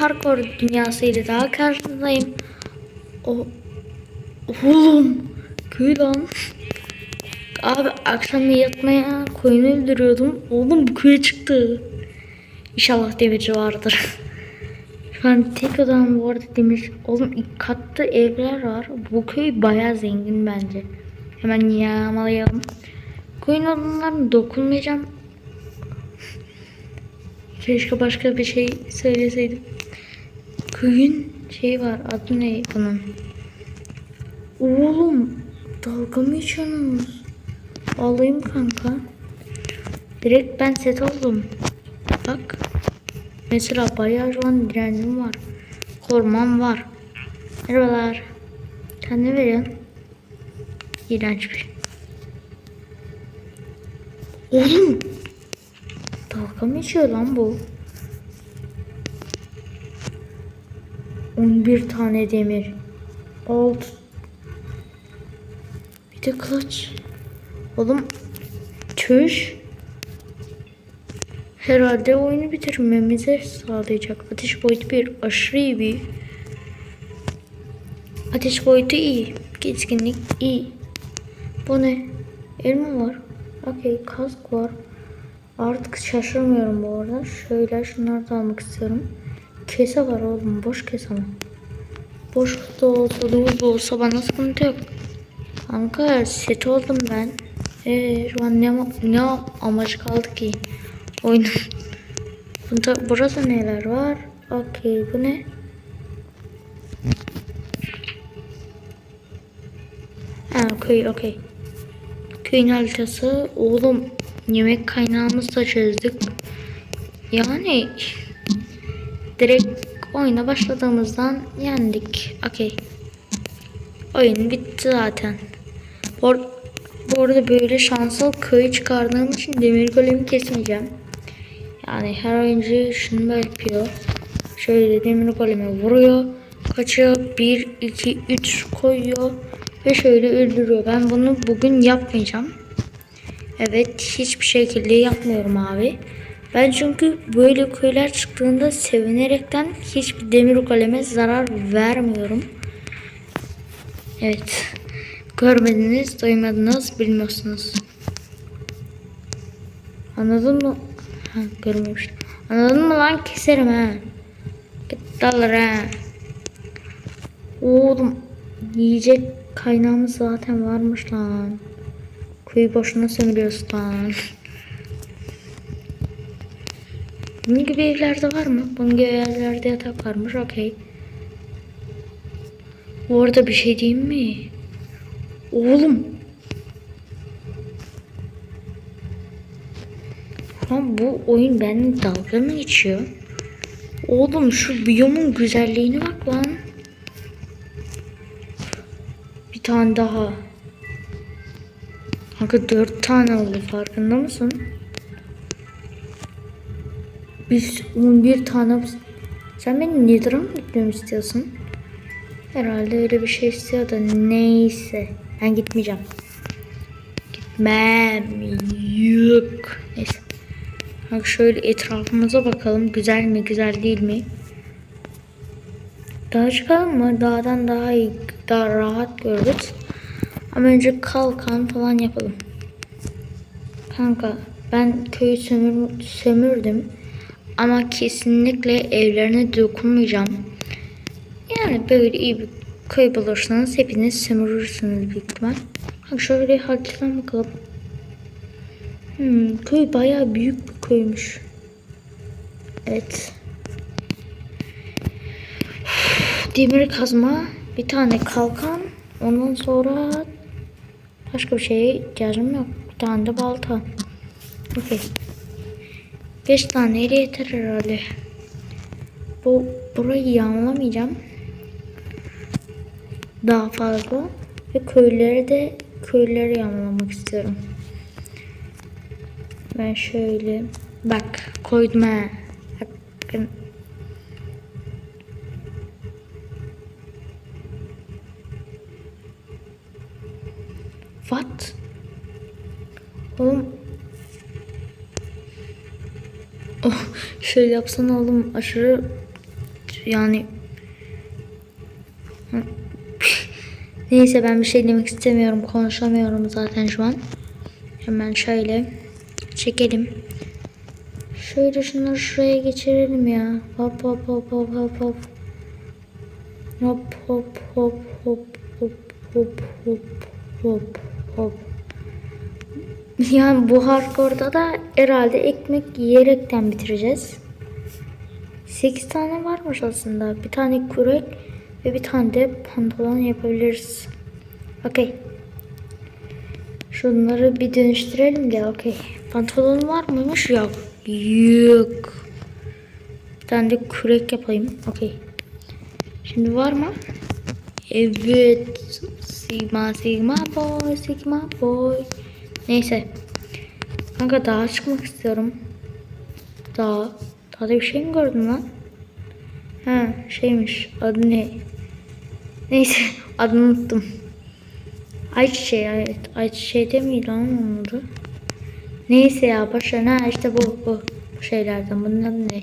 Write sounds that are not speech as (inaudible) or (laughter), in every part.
parkur dünyasıyla daha karşınızdayım. O oğlum köy lan. Abi akşam yatmaya koyun öldürüyordum. Oğlum bu köye çıktı. İnşallah demirci vardır. Şu an tek odam bu arada demir. Oğlum ilk katta evler var. Bu köy bayağı zengin bence. Hemen yağmalayalım. Koyun odunlarına dokunmayacağım. Keşke başka bir şey söyleseydim. Köyün şey var adı ne bunun? Oğlum dalga mı geçiyorsunuz? Alayım kanka. Direkt ben set oldum. Bak. Mesela bayağı şu an direncim var. Korumam var. Merhabalar. Ne veriyorsun? İğrenç bir. Oğlum. Dalga mı geçiyor lan bu? 11 tane demir. Alt. Bir de kılıç. Oğlum. Çüş. Herhalde oyunu bitirmemize sağlayacak. Ateş boyutu bir aşırı iyi bir. Ateş boyutu iyi. Keskinlik iyi. Bu ne? Elma var. Okey kask var. Artık şaşırmıyorum bu arada. Şöyle şunları da almak istiyorum. Kese var oğlum. Boş kese ama. Boş da olsa dolu da olsa bana sıkıntı yok. Kanka set oldum ben. Ee, şu an ne, ne amacı kaldı ki? Oyunun. (laughs) Bunda, burada neler var? Okey bu ne? Ha köy okey. Köyün haritası. Oğlum yemek kaynağımızı da çözdük. Yani direkt oyuna başladığımızdan yendik. Okey. Oyun bitti zaten. Bu, bu arada böyle şansal köyü çıkardığım için demir golemi kesmeyeceğim. Yani her oyuncu şunu yapıyor. Şöyle demir golemi vuruyor. Kaçıyor. 1, 2, 3 koyuyor. Ve şöyle öldürüyor. Ben bunu bugün yapmayacağım. Evet hiçbir şekilde yapmıyorum abi. Ben çünkü böyle köyler çıktığında sevinerekten hiçbir demir goleme zarar vermiyorum. Evet. Görmediniz, duymadınız, bilmiyorsunuz. Anladın mı? Ha, görmemiştim. Anladın mı lan? Keserim ha. Git dalır ha. Oğlum yiyecek kaynağımız zaten varmış lan. Kuyu boşuna sömürüyoruz lan. (laughs) Bunun gibi evlerde var mı? Bunun gibi evlerde yatak varmış. Okey. Bu arada bir şey diyeyim mi? Oğlum. Lan bu oyun benimle dalga mı geçiyor? Oğlum şu biyomun güzelliğine bak lan. Bir tane daha. Kanka dört tane oldu farkında mısın? Biz 11 tane... Sen beni Nether'a mı gitmemi istiyorsun? Herhalde öyle bir şey istiyor da neyse. Ben gitmeyeceğim. Gitmem. Yok. Neyse. Bak şöyle etrafımıza bakalım. Güzel mi güzel değil mi? Daha çıkalım mı? Dağdan daha iyi, daha rahat görürüz. Ama önce kalkan falan yapalım. Kanka ben köyü sömür, sömürdüm. Ama kesinlikle evlerine dokunmayacağım. Yani böyle iyi bir köy bulursanız hepiniz sömürürsünüz büyük ihtimal. Bak şöyle haritadan bakalım. Hmm, köy bayağı büyük bir köymüş. Evet. Demir kazma, bir tane kalkan, ondan sonra başka bir şeye ihtiyacım yok. Bir tane de balta. Okey. Beş tane yeter herhalde. Bu burayı yağmalamayacağım. Daha fazla ve köyleri de köyleri yağmalamak istiyorum. Ben şöyle bak koydum ha. Şöyle yapsana oğlum aşırı yani Neyse ben bir şey demek istemiyorum. Konuşamıyorum zaten şu an. Hemen şöyle çekelim. Şöyle şunları şuraya geçirelim ya. Hop hop hop hop hop hop. Hop hop hop hop hop hop hop hop hop. Yani bu hardcore'da da herhalde ekmek yiyerekten bitireceğiz. 8 tane varmış aslında. Bir tane kürek ve bir tane de pantolon yapabiliriz. Okey. Şunları bir dönüştürelim de okey. Pantolon var mıymış? Yok. Yok. Bir tane de kürek yapayım. Okey. Şimdi var mı? Evet. Sigma sigma boy sigma boy. Neyse. Kanka dağa çıkmak istiyorum. Dağ. Dağda bir şey mi gördün lan? Ha şeymiş. Adı ne? Neyse (laughs) adını unuttum. Ayçiçeği evet. Ayçiçeği de miydi lan onun adı? Neyse ya başa ha işte bu bu, bu şeylerden. Bunun adı ne?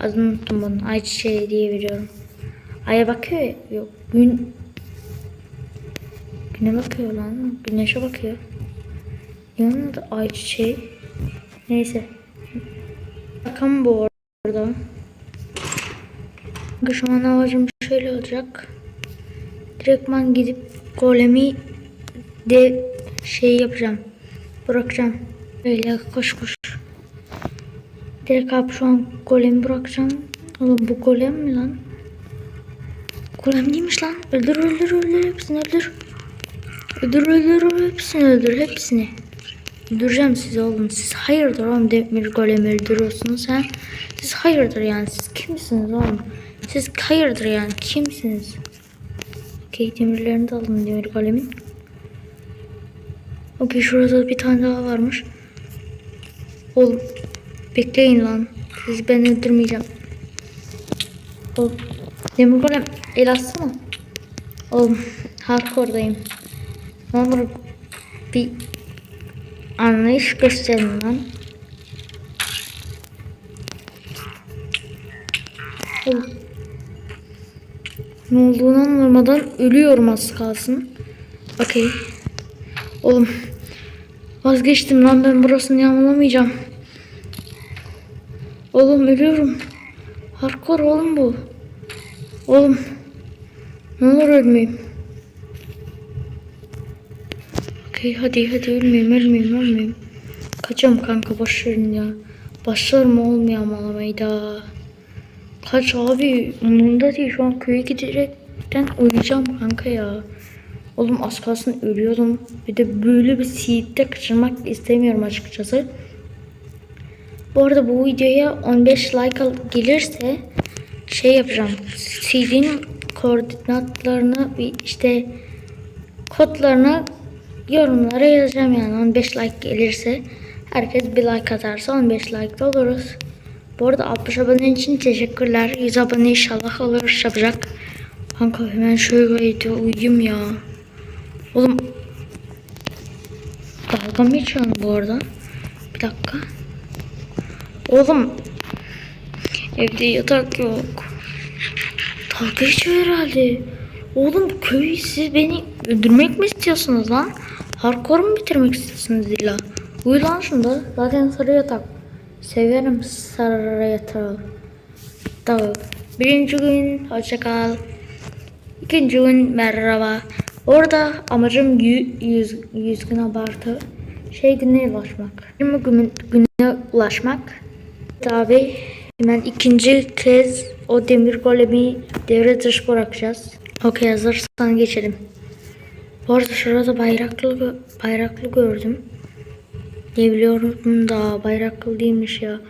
Adını unuttum bunun. Ayçiçeği diye biliyorum. Aya bakıyor. Yok. Gün... Güne bakıyor lan. Güneşe bakıyor. Yanında da ayçiçeği. Neyse. Bakalım bu. Kanka Şu an amacım şöyle olacak. Direktman gidip golemi de şey yapacağım. Bırakacağım. Böyle koş koş. Direkt abi şu an golemi bırakacağım. Oğlum bu golem mi lan? Golem değilmiş lan. Öldür öldür öldür hepsini öldür. Öldür öldür öldür hepsini öldür hepsini. Öldüreceğim sizi oğlum. Siz hayırdır oğlum demir golemi öldürüyorsunuz ha? Siz hayırdır yani siz kimsiniz oğlum? Siz hayırdır yani kimsiniz? Okey demirlerini de alın demir golemin. Okey şurada bir tane daha varmış. Oğlum bekleyin lan. Sizi ben öldürmeyeceğim. Oğlum demir golem el atsana. Oğlum hardcore'dayım. Ne olur bir anlayış gösterin lan. Ne olduğunu anlamadan ölüyorum az kalsın. Okey. Oğlum. Vazgeçtim lan ben burasını yağmalamayacağım. Oğlum ölüyorum. Hardcore oğlum bu. Oğlum. Ne olur ölmeyeyim. Okey hadi hadi ölmeyeyim ölmeyeyim ölmeyeyim. Kaçam kanka başlarım ya. Başlarım olmuyor yağmalamayı da. Kaç abi umurumda değil şu an köye giderekten uyuyacağım kanka ya. Oğlum az kalsın ölüyordum. Bir de böyle bir seed'de kaçırmak istemiyorum açıkçası. Bu arada bu videoya 15 like gelirse şey yapacağım. Seed'in koordinatlarını işte kodlarını yorumlara yazacağım yani 15 like gelirse herkes bir like atarsa 15 like oluruz. Bu arada 60 abone için teşekkürler. 100 abone inşallah olur yapacak. Kanka hemen şöyle uyuyayım ya. Oğlum dalga mı geçiyorsun bu arada? Bir dakika. Oğlum evde yatak yok. Dalga geçiyor herhalde. Oğlum köy siz beni öldürmek mi istiyorsunuz lan? Hardcore mu bitirmek istiyorsunuz illa? Uyu lan şunda. Zaten sarı yatak. Severim sarı yatağı. Tamam. Birinci gün hoşça kal. İkinci gün merhaba. Orada amacım yü- yüz, yüz gün abartı. Şey güne ulaşmak. 20 gün, güne ulaşmak. Tabi hemen ikinci kez o demir golemi devre dışı bırakacağız. Okey hazırsan geçelim. Bu arada şurada bayraklı bayraklı gördüm. Ne biliyorum da bayraklı değilmiş ya.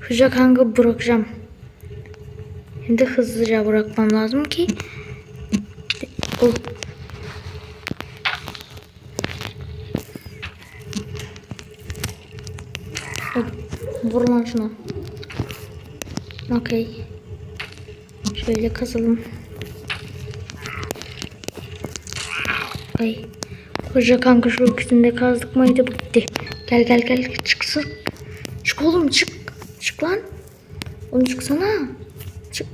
Hızlıca kanka bırakacağım. De hızlıca bırakmam lazım ki. O. O, Vur şuna. Okey. Şöyle kazalım. Ay. Koca kanka şu ikisinde kazdık mıydı bitti. Gel gel gel çıksın. Çık oğlum çık. Çık lan. Oğlum çıksana. Çık.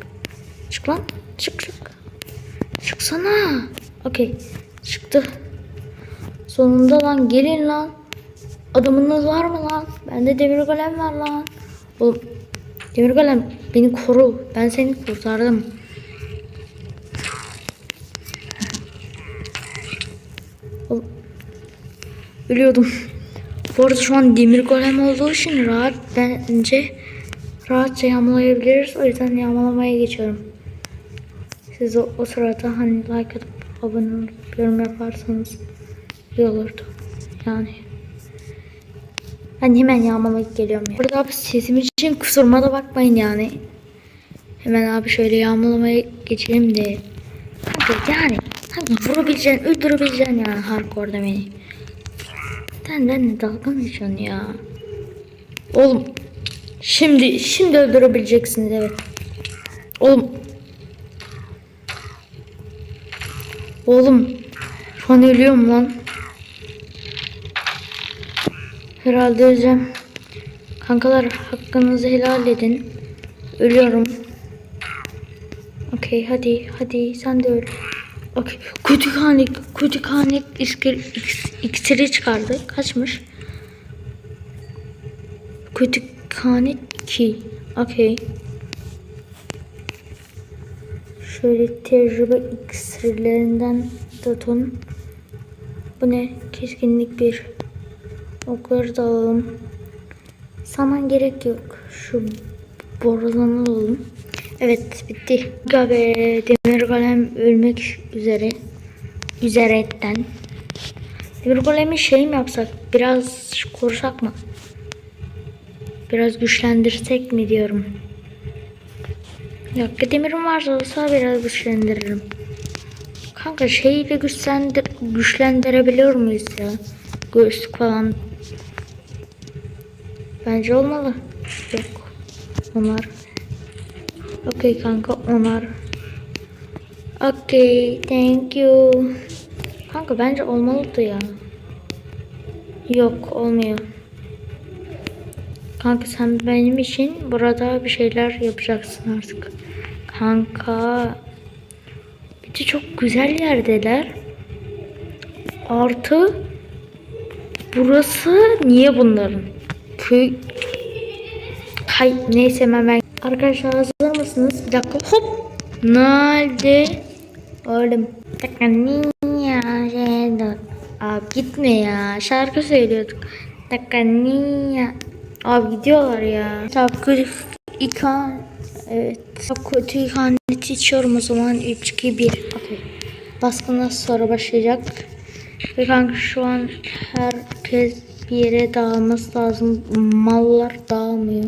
Çık lan. Çık çık. Çıksana. Okey. Çıktı. Sonunda lan gelin lan. Adamınız var mı lan? Bende demir golem var lan. Oğlum demir golem beni koru. Ben seni kurtardım. Ölüyordum. Bu arada şu an demir golem olduğu için rahat bence rahatça yağmalayabiliriz. O yüzden yağmalamaya geçiyorum. Siz o, o sırada hani like atıp abone olup yorum yaparsanız iyi olurdu. Yani. Ben hemen yağmalayıp geliyorum ya. Burada abi sesim için kusuruma da bakmayın yani. Hemen abi şöyle yağmalamaya geçelim de. Hadi yani. Hadi vurabileceksin, öldürebileceksin yani hardcore'da beni. Sen benimle dalga mı geçiyorsun ya? Oğlum. Şimdi, şimdi öldürebileceksiniz evet. Oğlum. Oğlum. Şu an ölüyorum lan. Herhalde öleceğim. Kankalar hakkınızı helal edin. Ölüyorum. Okey hadi hadi sen de öl. Okey. Kütüphane kütüphane iskir, iks- iksiri çıkardı. Kaçmış? Kütüphane 2. Okey. Şöyle tecrübe iksirlerinden daton. Bu ne? Keskinlik bir. Okları da alalım. Saman gerek yok. Şu borulanı alalım. Evet bitti. Gabe demir golem ölmek üzere. Üzeretten. Demir golemi şey mi yapsak? Biraz korusak mı? Biraz güçlendirsek mi diyorum. Yok demirim varsa olsa biraz güçlendiririm. Kanka şeyle güçlendir güçlendirebiliyor muyuz ya? Göğüslük falan. Bence olmalı. Yok. Onlar. Okey kanka onlar. Okey thank you. Kanka bence olmalıdı ya. Yok olmuyor. Kanka sen benim için burada bir şeyler yapacaksın artık. Kanka. Bir de çok güzel yerdeler. Artı burası niye bunların? Köy Hay neyse hemen ben Arkadaşlar hazır mısınız? Bir dakika. Hop. Nerede? Oğlum dakika niye. Abi gitme ya. Şarkı söylüyorduk. Dakika niye Abi gidiyorlar ya. Kötü ikan Evet. Çok kötü ihaneti içiyorum o zaman 3 2 1 Okey. Baskından sonra başlayacak. Ve kanka şu an herkes bir yere dağılması lazım. Mallar dağılmıyor.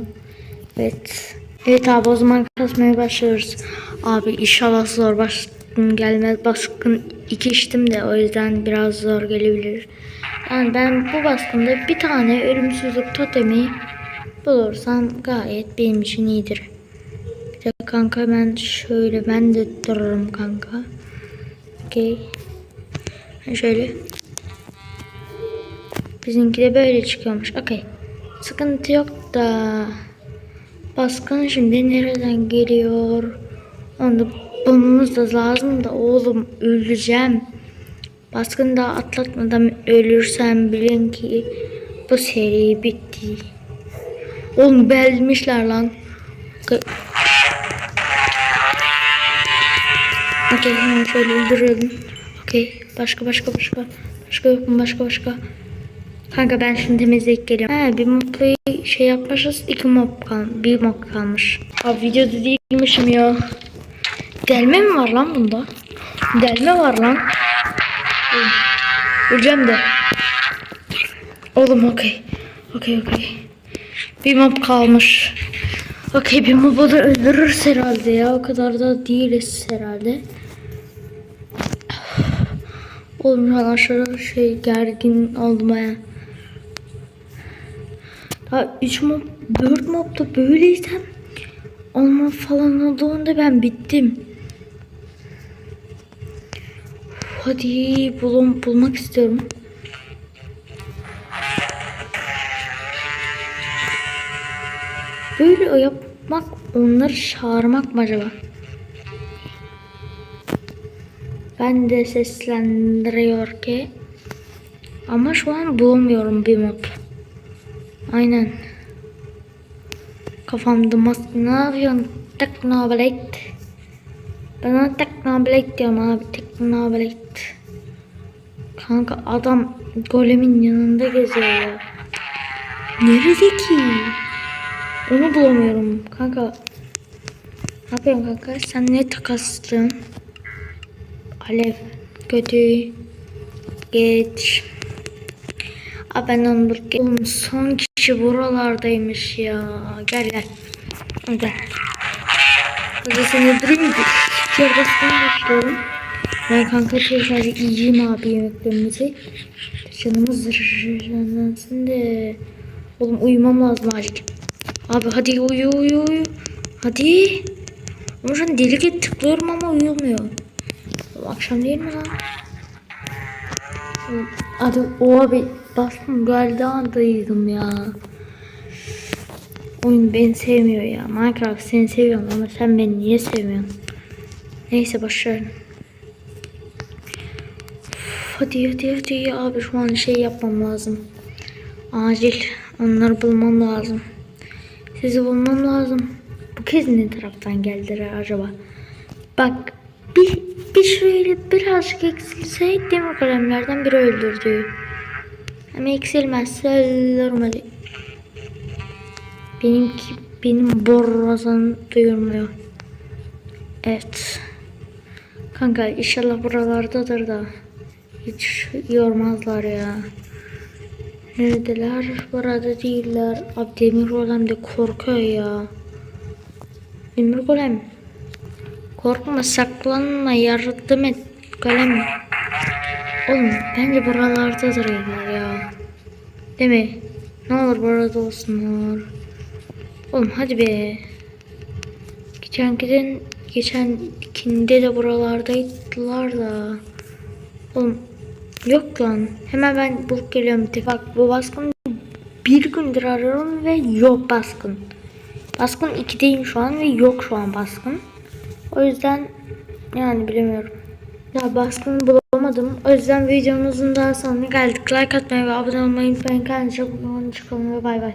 Evet. Evet abi o zaman kasmaya başlıyoruz. Abi inşallah zor baskın gelmez. Baskın iki içtim de o yüzden biraz zor gelebilir. Yani ben bu baskında bir tane ölümsüzlük totemi bulursam gayet benim için iyidir. Bir de kanka ben şöyle ben de dururum kanka. Okey. Şöyle. Bizimki de böyle çıkıyormuş. Okey. Sıkıntı yok da. Baskın şimdi nereden geliyor? Onu bulmamız da lazım da oğlum öleceğim. Baskın da atlatmadan ölürsem bilin ki bu seri bitti. Oğlum belmişler lan. Okey. Okey hemen şöyle öldürelim. Okey başka başka başka. Başka yok mu başka başka. Kanka ben şimdi temizleyip geliyorum. He bir mobla şey yapmışız. iki mob kal bir mob kalmış. Abi videoda değilmişim ya. Delme mi var lan bunda? Delme var lan. Öleceğim de. Oğlum okey. Okey okey. Bir mob kalmış. Okey bir mob'u da öldürürüz herhalde ya. O kadar da değiliz herhalde. Oğlum aşırı şey gergin oldum Daha 3 mob 4 mobda böyleysem olma falan olduğunda ben bittim. Hadi bulum, bulmak istiyorum. Böyle yapmak onları çağırmak mı acaba? Ben de seslendiriyor ki. Ama şu an bulamıyorum bir mod. Aynen. Kafamda mas ne yapıyorsun? Teknoblade. Ben ona Teknoblade diyorum abi. Teknoblade. Kanka adam golemin yanında geziyor ya. Nerede ki? Onu bulamıyorum kanka. Ne yapıyorsun kanka? Sen ne takaslıyorsun? Alev. Kötü. Geç. Aa ben onu bul- Oğlum son kişi buralardaymış ya. Gel gel. Gel. Hadi seni durayım ki. Çorbasını bekliyorum. Ben kanka sadece yiyeyim abi yemeklerimizi. Canımız. Oğlum uyumam lazım acil. Abi hadi uyu. Hadi. Ama şu deli gibi ama uyumuyor. Akşam değil mi lan? Hadi o abi bastım geldi andaydım ya. Oyun beni sevmiyor ya. Minecraft seni seviyorum ama sen beni niye sevmiyorsun? Neyse başlayalım. Hadi hadi hadi abi şu an şey yapmam lazım. Acil onları bulmam lazım. Sizi bulmam lazım. Bu kez ne taraftan geldiler acaba? Bak bir, şöyle birazcık eksilse demir kalemlerden biri öldürdü. Ama eksilmezse ölürüm hadi. Benimki benim borazan duyulmuyor. Evet. Kanka inşallah buralardadır da hiç yormazlar ya. Neredeler? Burada değiller. Abi demir golem de korkuyor ya. Demir golem. Korkma saklanma yardım et golem. Oğlum bence buralardadır ya. ya. Değil mi? Ne olur burada olsunlar. Oğlum hadi be. Geçen giden geçen ikinde de buralardaydılar da. Oğlum yok lan. Hemen ben bulup geliyorum. Bak bu baskın bir gündür arıyorum ve yok baskın. Baskın 2'deyim şu an ve yok şu an baskın. O yüzden yani bilemiyorum. Ya baskını bulamadım. O yüzden videomuzun daha sonuna geldik. Like atmayı ve abone olmayı unutmayın. Kendinize çok iyi bakın ve bay bay.